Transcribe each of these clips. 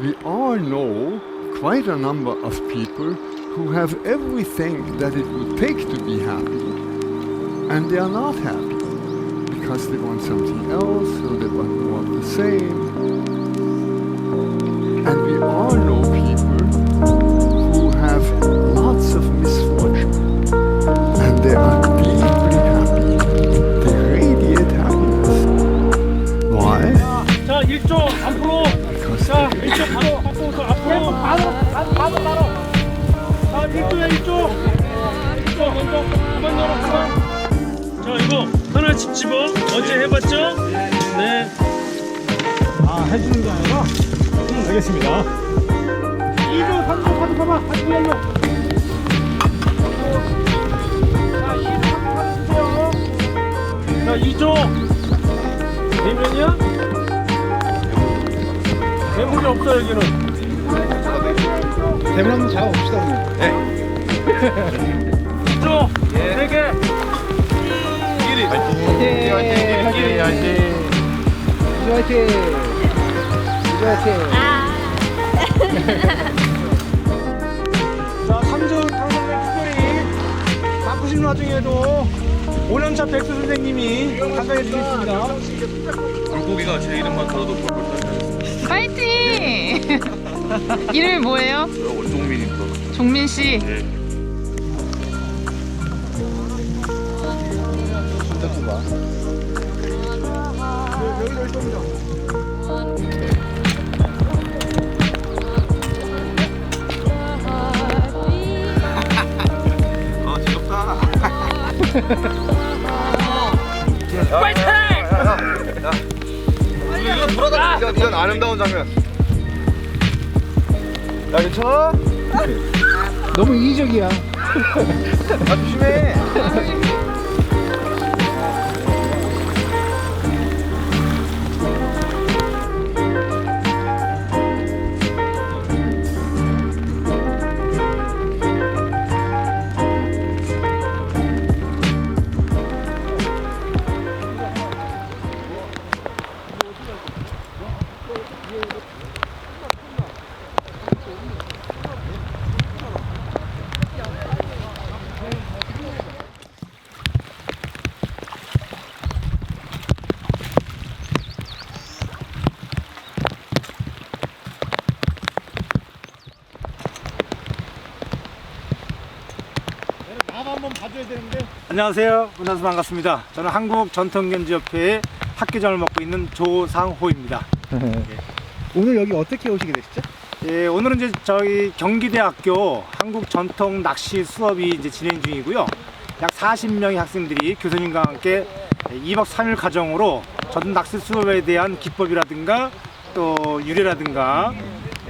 we all know quite a number of people who have everything that it would take to be happy, and they are not happy because they want something else or they want more of the same. And we all know people who have lots of misfortune and they are 1조 먼저 그만 열어 그만. 자, 이거 하나씩 집어. 어제 해봤죠? 네. 아, 해주는 게 아니라. 응, 알겠습니다. 2조, 3조, 4조 봐봐. 같이 열려. 자, 2조, 3조, 4조 주세요. 자, 2조. 대면이야? 대물이 없어 여기는. 대만 잡아봅시다 오늘. 이쪽 세 개. 화이팅! 화이팅! 화이팅! 화이팅! 화이팅! 자, 삼성 탕성면 특별히 바쁘신 와중에도 5년차 백수 선생님이 참가해 주겠습니다. 물고기가 제 이름만 들어도 꼴꼴 파이팅! 이름이 뭐예요? 원종민입니다. 종민 씨. 네. 아 즐겁다. 이건 돌아다. 이건, 이건 아름다운 장면. 야 괜찮아? 너무 이기적이야. 아 조심해. 안녕하세요. 만나서 반갑습니다. 저는 한국 전통견지협회의 학교장을 맡고 있는 조상호입니다. 오늘 여기 어떻게 오시게 되셨죠? 예, 오늘은 이제 저희 경기대학교 한국 전통 낚시 수업이 이제 진행 중이고요. 약 40명의 학생들이 교수님과 함께 2박 3일 과정으로 전통 낚시 수업에 대한 기법이라든가 또 유래라든가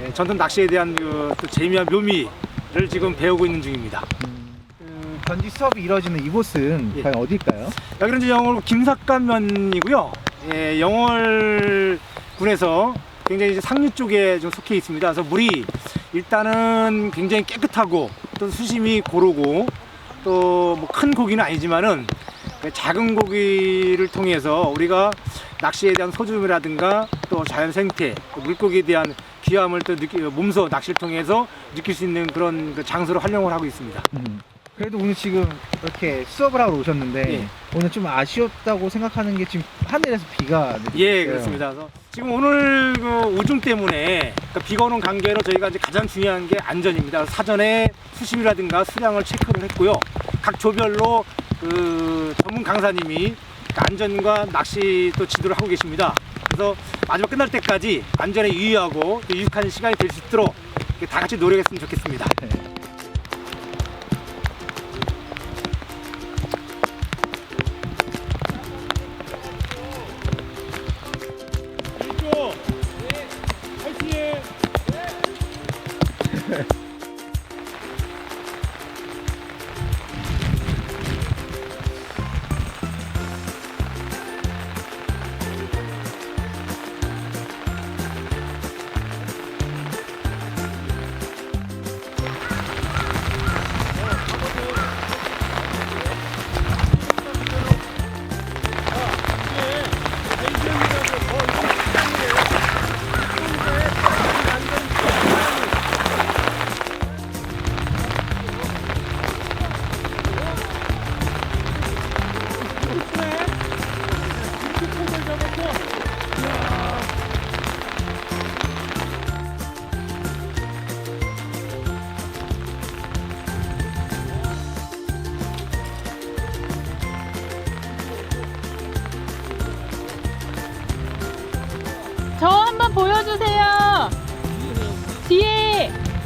예, 전통 낚시에 대한 그, 또 재미와 묘미를 지금 배우고 있는 중입니다. 그 견지 수업이 이루어지는 이곳은 예. 과연 어딜까요? 여기는 이제 영월 김삿간면이고요. 예, 영월군에서 굉장히 이제 상류 쪽에 좀 속해 있습니다. 그래서 물이 일단은 굉장히 깨끗하고 또 수심이 고르고 또 뭐 큰 고기는 아니지만은 그 작은 고기를 통해서 우리가 낚시에 대한 소중이라든가 또 자연 생태, 또 물고기에 대한 귀함을 또 느끼, 몸소 낚시를 통해서 느낄 수 있는 그런 그 장소로 활용을 하고 있습니다. 그래도 오늘 지금 이렇게 수업을 하러 오셨는데 예. 오늘 좀 아쉬웠다고 생각하는 게 지금 하늘에서 비가 예, 내리고 그렇습니다. 그래서 지금 오늘 그 우중 때문에 그러니까 비가 오는 관계로 저희가 이제 가장 중요한 게 안전입니다. 그래서 사전에 수심이라든가 수량을 체크를 했고요. 각 조별로 그 전문 강사님이 그 안전과 낚시 또 지도를 하고 계십니다. 그래서 마지막 끝날 때까지 안전에 유의하고 또 유익한 시간이 될 수 있도록 다 같이 노력했으면 좋겠습니다. 화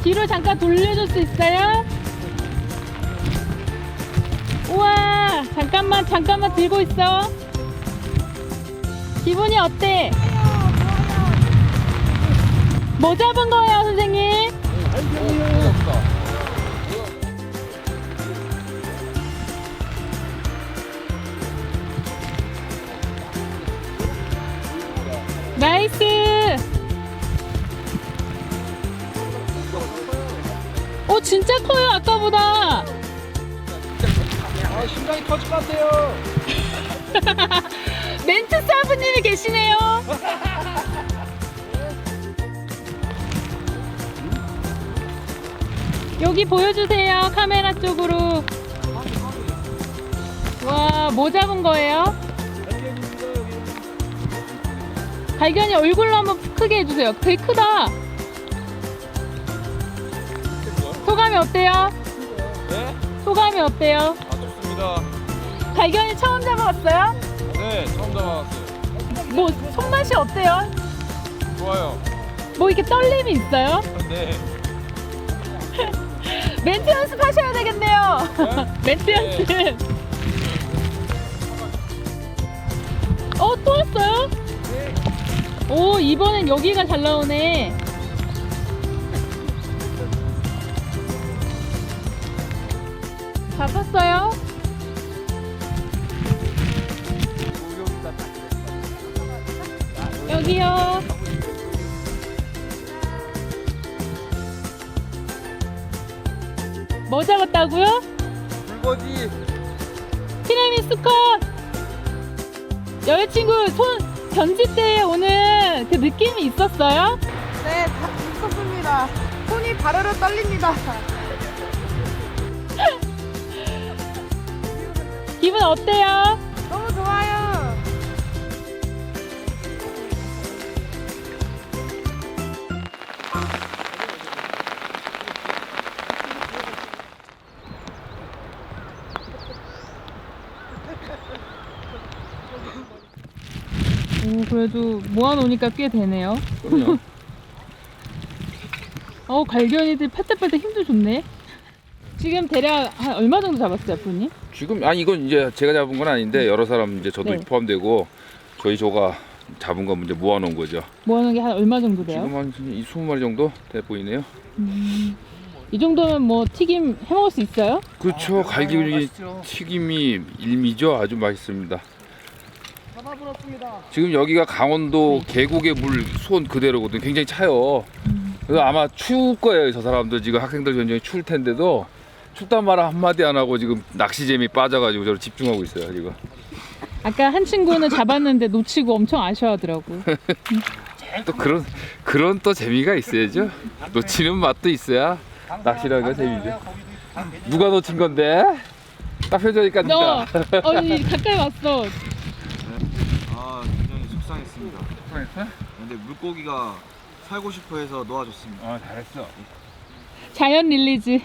뒤로 잠깐 돌려줄 수 있어요? 우와 잠깐만 잠깐만 들고 있어. 기분이 어때? 뭐 잡은 거예요 선생님? 진짜 커요 아까보다. 아, 심장이 터질 것 같아요. 멘트 사부님이 계시네요. 여기 보여주세요 카메라 쪽으로. 와 뭐 잡은 거예요? 발견이 얼굴로 한번 크게 해주세요. 되게 크다. 소감이 어때요? 네? 소감이 어때요? 아 좋습니다. 발견이 처음 잡아봤어요? 네 처음 잡아봤어요. 뭐 손맛이 어때요? 좋아요. 뭐 이렇게 떨림이 있어요? 네. 멘트 연습하셔야 되겠네요. 멘트 연습. 어, 또 왔어요? 오, 이번엔 여기가 잘 나오네. 잡았어요? 여기요. 뭐 잡았다고요? 불거지. 티라미수 컷! 여자친구 손 견지 때 오는 그 느낌이 있었어요? 네, 다 있었습니다. 손이 바르르 떨립니다. 기분 어때요? 너무 좋아요. 오, 그래도 모아놓으니까 꽤 되네요. 그럼요. 어, 갈견이들 팔딱팔딱 힘도 좋네. 지금 대략 한 얼마 정도 잡았어요, 부님? 지금 아니 이건 이제 제가 잡은 건 아닌데 여러 사람 이제 저도 네. 포함되고 저희 조가 잡은 거 이제 모아놓은 거죠. 모아놓은 게 한 얼마 정도 돼요? 지금 한 20마리 정도 돼 보이네요. 이 정도면 뭐 튀김 해 먹을 수 있어요? 그렇죠. 갈기 맛있죠. 튀김이 일미죠. 아주 맛있습니다. 지금 여기가 강원도 계곡의 물 수온 그대로거든요. 굉장히 차요. 그래서 아마 추울 거예요. 저 사람들 지금 학생들 굉장히 추울 텐데도 춥단 말 한마디 안 하고 지금 낚시 재미 빠져가지고 저를 집중하고 있어요. 지금. 아까 한 친구는 잡았는데 놓치고 엄청 아쉬워하더라고. 또 그런 그런 또 재미가 있어야죠. 놓치는 맛도 있어야 낚시라는 게 재미죠. 누가 놓친 건데? 딱 펴져니까 너? 어, 이 가까이 왔어. 아 굉장히 속상했습니다. 근데 물고기가 살고 싶어 해서 놓아줬습니다. 어 잘했어. 자연 릴리즈.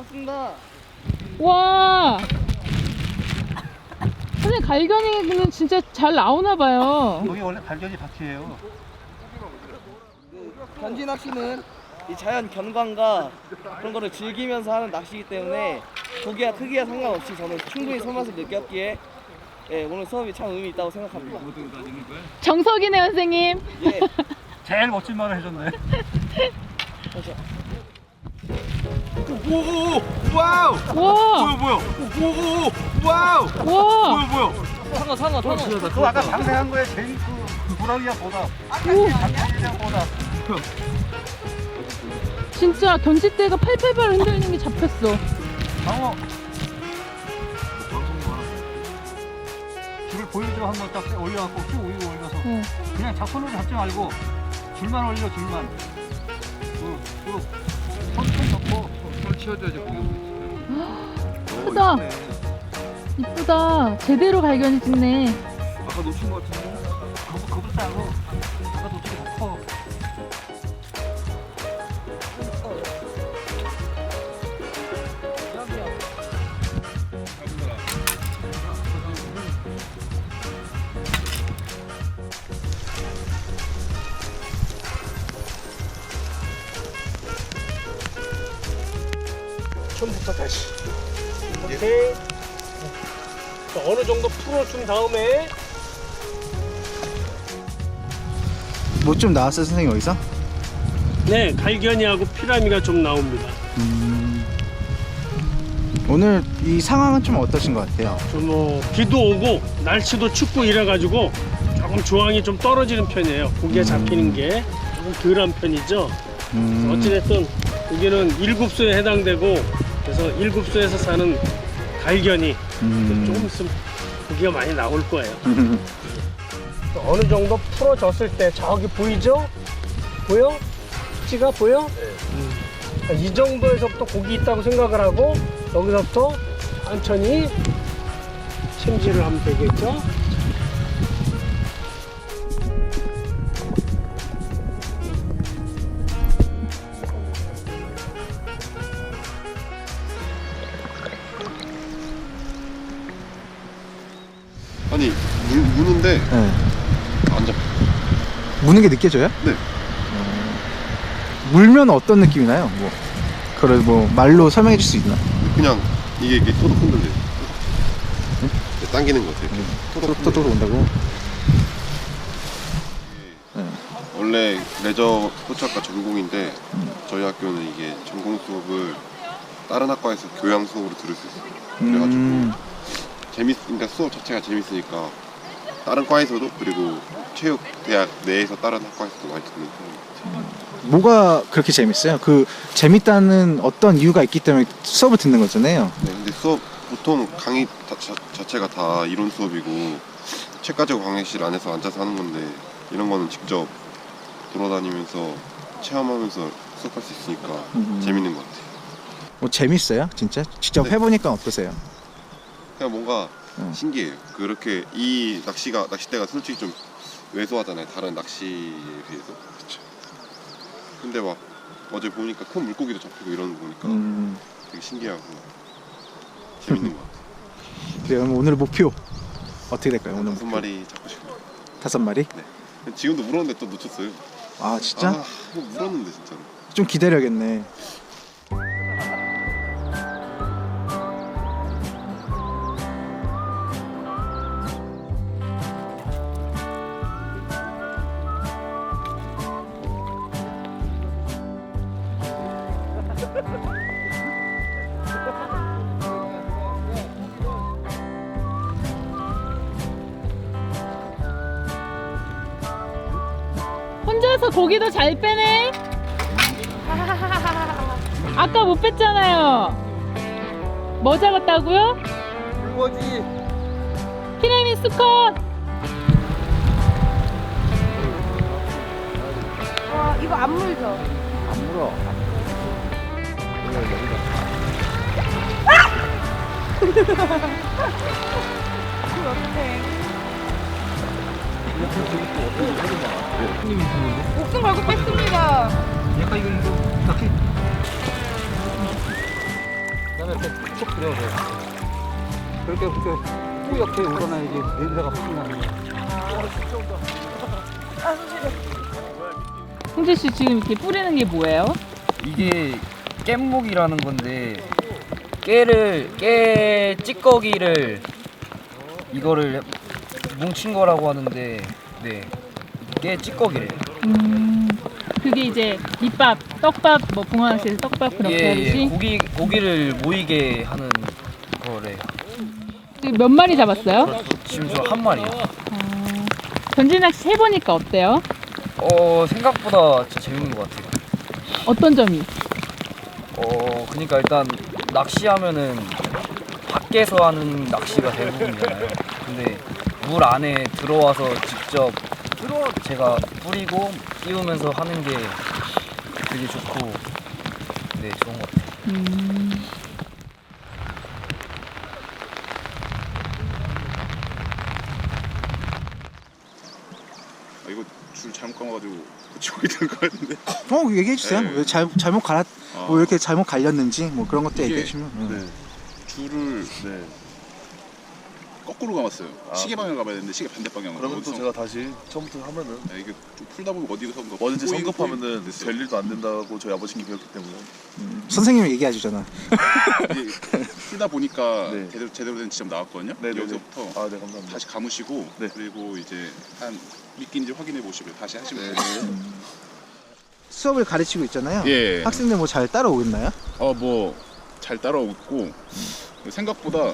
잡았습니다. 와. 선생님 갈견이는 진짜 잘 나오나 봐요. 여기 원래 발견이 밭이에요. 현지 낚시는 이 자연 경관과 그런 거를 즐기면서 하는 낚시이기 때문에 고기와 크기와 상관없이 저는 충분히 손맛을 느꼈기에 예, 오늘 수업이 참 의미 있다고 생각합니다. 정석이네 선생님. 예, 제일 멋진 말을 해줬네. 오오오 와우. 와, 뭐야 뭐야. 오오오 와우. 와, 뭐야 뭐야. 상어 상어 상어. 그 아까 방생한 거에 제일 그 보라기가 보다. 장기장 보다. 진짜 견지대가 팔팔팔 흔들리는 게 잡혔어. 방어. 줄을 보여줘 한번 딱 올려갖고 쭉 올리고 올려서 응. 그냥 자손으로 잡지 말고 줄만 올려 줄만. 그, 그, 손좀 넣고 손 치워줘야지 고기. 크다. 이쁘다. 제대로 갈견이 짙네. 아까 놓친 것 같은데. 너무 거북하고 처음부터 다시. 오케이. 자, 어느 정도 풀어준 다음에 뭐 좀 나왔어요 선생님 여기서? 네, 갈견이하고 피라미가 좀 나옵니다. 오늘 이 상황은 좀 어떠신 것 같아요? 좀 뭐 비도 오고 날씨도 춥고 이래가지고 조금 조항이 좀 떨어지는 편이에요. 고기가 잡히는 게 조금 덜한 편이죠. 음, 어찌됐든 여기는 일급소에 해당되고 그래서 일급소에서 사는 갈견이 음. 조금 있으면 고기가 많이 나올 거예요. 어느 정도 풀어졌을 때 저기 보이죠? 보여? 찌가 보여? 음. 자, 이 정도에서부터 고기 있다고 생각을 하고 여기서부터 천천히 챔질을 하면 되겠죠? 무는 게 느껴져요? 네. 어, 물면 어떤 느낌이 나요? 뭐 그걸 뭐 말로 설명해 줄 수 있나? 그냥 이게 이렇게 토독 흔들려 당기는 것 같아요 토독 또또 흔들려. 온다고? 원래 레저 스포츠학과 전공인데 저희 학교는 이게 전공 수업을 다른 학과에서 교양 수업으로 들을 수 있어요 그래가지고 음, 재밌 그러니까 수업 자체가 재밌으니까 다른 과에서도 그리고 체육 대학 내에서 다른 학과에서도 많이 듣는 편이에요 뭐가 그렇게 재밌어요? 그 재밌다는 어떤 이유가 있기 때문에 수업을 듣는 거잖아요. 네, 근데 수업 보통 강의 다- 자, 자체가 다 이론 수업이고 책 가지고 강의실 안에서 앉아서 하는 건데 이런 거는 직접 돌아다니면서 체험하면서 수업할 수 있으니까 음. 재밌는 것 같아요. 뭐 재밌어요? 진짜? 직접 네. 해보니까 어떠세요? 그냥 뭔가 음. 신기해요. 그렇게 이 낚시가 낚싯대가 솔직히 좀 왜소하잖아요. 다른 낚시에 비해서. 근데 막 어제 보니까 큰 물고기도 잡히고 이러는 거 보니까 음, 되게 신기하고 재밌는 것 같아요. 그럼 오늘 목표 어떻게 될까요? 오늘 다섯 목표? 마리 잡고 싶어요. 다섯 마리? 지금도 물었는데 또 놓쳤어요. 아 진짜? 아, 이거 물었는데 진짜로. 좀 기다려야겠네. 고기도 잘 빼네. 아까 못 뺐잖아요. 뭐 잡았다고요? 불거지. 피라미 수컷. 와 이거 안 물죠? 목숨 걸고 뺐습니다. 약간 이거 이거 낚시. 그다음에 이렇게 쭉 들여서 그렇게 그렇게 뿌옇게 우러나야지 냄새가 확 나는 거야. 홍재 씨 지금 이렇게 뿌리는 게 뭐예요? 이게 깻목이라는 건데 깨를 깨 찌꺼기를 이거를 뭉친 거라고 하는데 네. 깨 찌꺼기래요. 음, 그게 이제 밑밥, 떡밥, 뭐 붕어낚시에서 떡밥 그렇게 예, 하듯이 예. 고기 고기를 모이게 하는 거래요. 지금 몇 마리 잡았어요? 지금 저 한 마리요. 어, 전지낚시 해보니까 어때요? 어 생각보다 진짜 재밌는 것 같아요. 어떤 점이? 어 그러니까 일단 낚시하면은 밖에서 하는 낚시가 대부분이잖아요. 근데 물 안에 들어와서 직접 들어. 제가 뿌리고 끼우면서 하는 게 되게 좋고 네 좋은 것 같아요. 음. 이거 줄 잘못 감아가지고 붙이고 있는 거 같은데. 어 얘기해 주세요. 네. 왜 잘, 잘못 갈았 뭐 아. 뭐 이렇게 잘못 갈렸는지 뭐 그런 것도 이게- 얘기해 주시면. 네. 줄을 네. 거꾸로 감았어요. 아. 시계 방향 감아야 되는데 시계 반대 방향으로. 그러면 또 어디서- 제가 다시 처음부터 하면은 네, 이게 좀 풀다 보면 어디서 뭐 뭐든지 꼬이고 성급하면은 꼬이고 될 일도 안 된다고 저희 아버지님 배웠기 때문에 선생님이 얘기해 주잖아. 이게 풀다 보니까 네. 제대로 제대로 된 지점 나왔거든요. 네, 네, 네. 여기서부터 아 네 감사합니다. 다시 감으시고 네. 그리고 이제 한 미끼인지 확인해 보시고 다시 하시면 네, 돼요. 수업을 가르치고 있잖아요. 예. 학생들 뭐 잘 따라오겠나요? 어 뭐 잘 따라오고 있고 생각보다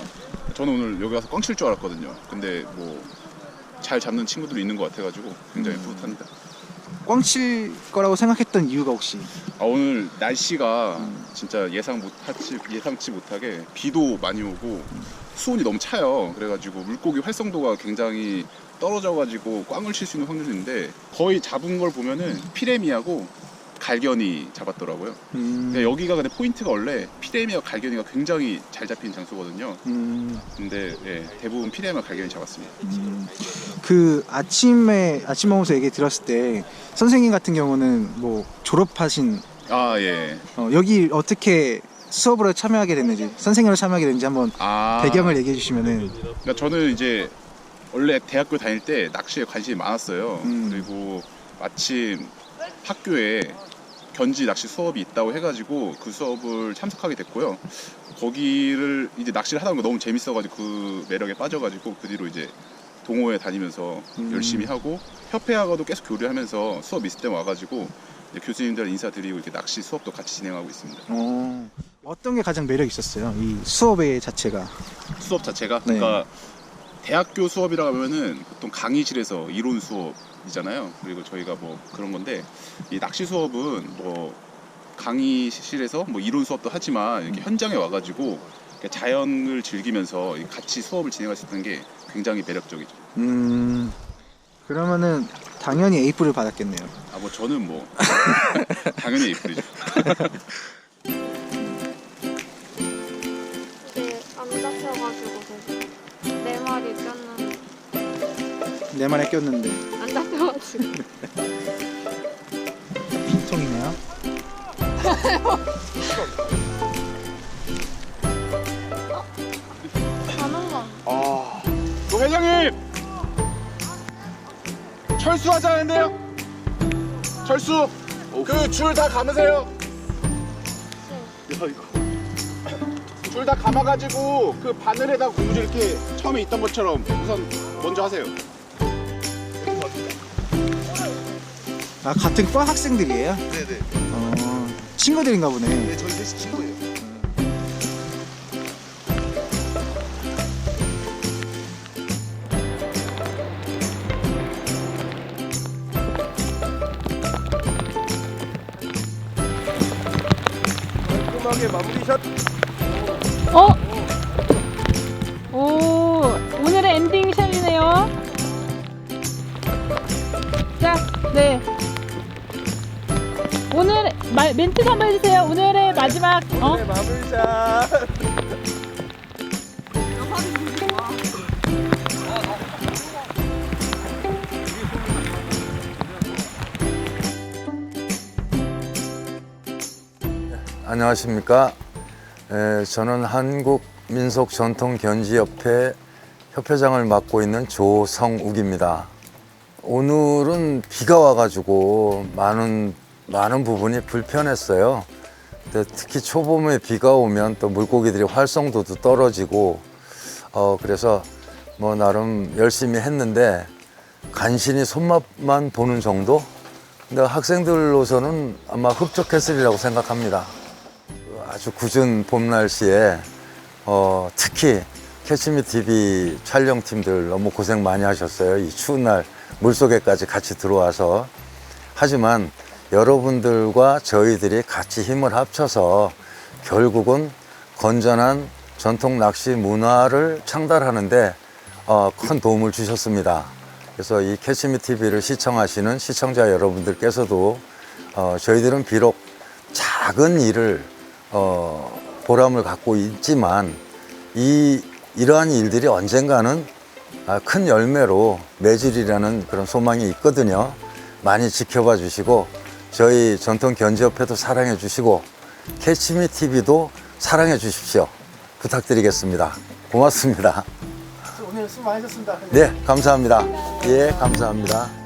저는 오늘 여기 와서 꽝칠 줄 알았거든요. 근데 뭐 잘 잡는 친구들이 있는 것 같아가지고 굉장히 뿌듯합니다. 꽝칠 거라고 생각했던 이유가 혹시? 아, 오늘 날씨가 진짜 예상 못하지 예상치 못하게 비도 많이 오고 수온이 너무 차요. 그래가지고 물고기 활성도가 굉장히 떨어져가지고 꽝을 칠 수 있는 확률이 있는데 거의 잡은 걸 보면은 피레미하고 갈견이 잡았더라고요. 음, 근데 여기가 근데 포인트가 원래 피레미와 갈견이가 굉장히 잘 잡힌 장소거든요. 음, 근데 예, 대부분 피레미와 갈견이 잡았습니다. 음. 그 아침에 아침 먹으면서 얘기 들었을 때 선생님 같은 경우는 뭐 졸업하신 아 예. 어, 여기 어떻게 수업으로 참여하게 됐는지 선생님으로 참여하게 됐는지 한번 아 배경을 얘기해 주시면은 그러니까 저는 이제 원래 대학교 다닐 때 낚시에 관심이 많았어요. 음. 그리고 마침 학교에 견지 낚시 수업이 있다고 해가지고 그 수업을 참석하게 됐고요. 거기를 이제 낚시를 하다 보니까 너무 재밌어가지고 그 매력에 빠져가지고 그 뒤로 이제 동호회 다니면서 음. 열심히 하고 협회하고도 계속 교류하면서 수업 있을 때 와가지고 이제 교수님들 인사드리고 이렇게 낚시 수업도 같이 진행하고 있습니다. 어, 어떤 게 가장 매력 있었어요? 이 수업의 자체가. 수업 자체가 네. 그러니까 대학교 수업이라 하면은 보통 강의실에서 이론 수업이잖아요. 그리고 저희가 뭐 그런 건데 이 낚시 수업은 뭐 강의실에서 뭐 이론 수업도 하지만 이렇게 현장에 와가지고 자연을 즐기면서 같이 수업을 진행할 수 있는 게 굉장히 매력적이죠. 음, 그러면은 당연히 A뿔을 받았겠네요. 아 뭐 저는 뭐 당연히 에이프리죠. 네 마리 꼈는데 내 말에 꼈는데 안 잡혀가지고 빈통이네요. 가는 건 아, 조 회장님 철수하자는데요. 철수. 그 줄 다 감으세요. 줄다 감아가지고 그 바늘에다 고무줄 이렇게 처음에 있던 것처럼 우선 먼저 하세요. 아 같은 과 학생들이에요? 네네. 어, 친구들인가 보네. 네 저희 셋이 친구예요. 깔끔하게 마무리 샷. 멘트 한번 해주세요. 오늘의 마지막, 어? 네 마무리 샷. 안녕하십니까. 에, 저는 한국 민속 전통 견지 협회 협회장을 맡고 있는 조성욱입니다. 오늘은 비가 와가지고 많은, 많은 부분이 불편했어요. 특히 초봄에 비가 오면 또 물고기들이 활성도도 떨어지고, 어, 그래서 뭐 나름 열심히 했는데, 간신히 손맛만 보는 정도? 근데 학생들로서는 아마 흡족했으리라고 생각합니다. 아주 궂은 봄 날씨에 어, 특히 캐치미 TV 촬영팀들 너무 고생 많이 하셨어요. 이 추운 날 물속에까지 같이 들어와서 하지만 여러분들과 저희들이 같이 힘을 합쳐서 결국은 건전한 전통 낚시 문화를 창달하는데 어, 큰 도움을 주셨습니다. 그래서 이 캐치미 TV를 시청하시는 시청자 여러분들께서도 어, 저희들은 비록 작은 일을 어, 보람을 갖고 있지만 이 이러한 일들이 언젠가는 아, 큰 열매로 맺으리라는 그런 소망이 있거든요. 많이 지켜봐 주시고 저희 전통 견지협회도 사랑해 주시고 캐치미 TV도 사랑해 주십시오. 부탁드리겠습니다. 고맙습니다. 오늘 수고 많으셨습니다. 네, 감사합니다. 예, 감사합니다.